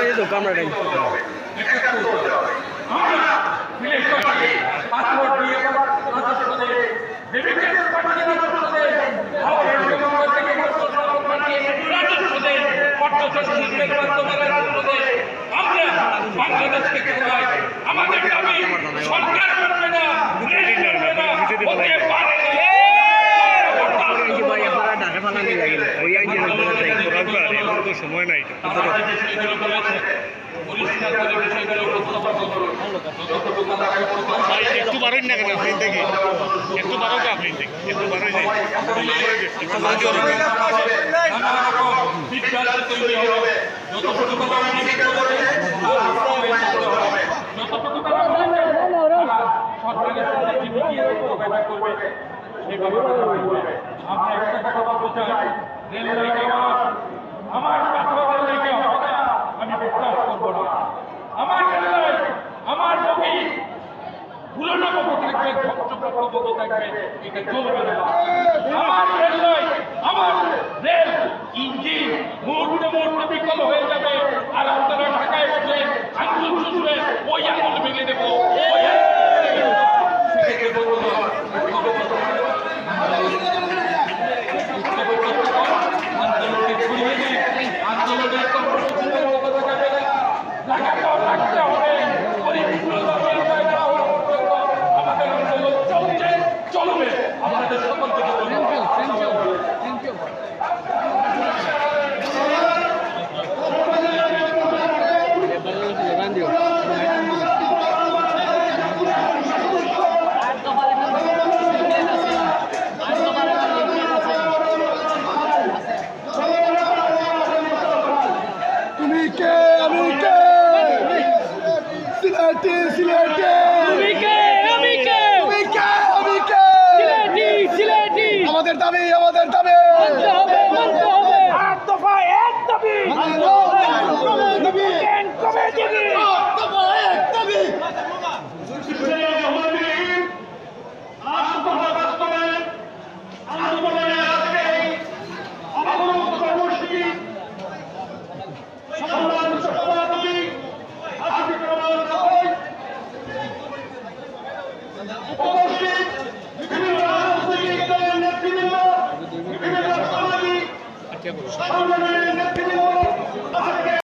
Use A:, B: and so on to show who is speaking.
A: এই তো কামরাটাই আমাদের দাবি সরকার করবে না পারে না
B: ভাই আপনারা ডাকা ফালা
C: নিয়ে লাগলেন সময় নাই একটু বারোই না কেন? আপনি থেকে একটু বাড়ো তো আপনি থেকে একটু
A: বারোই যায় থাকবে বক্তব্য প্রবন্ধ থাকবে আমার রেল ইঞ্জিন মুহূর্তে মুহূর্তে বিকল হয়ে যাবে।
D: Santiago dos Santos.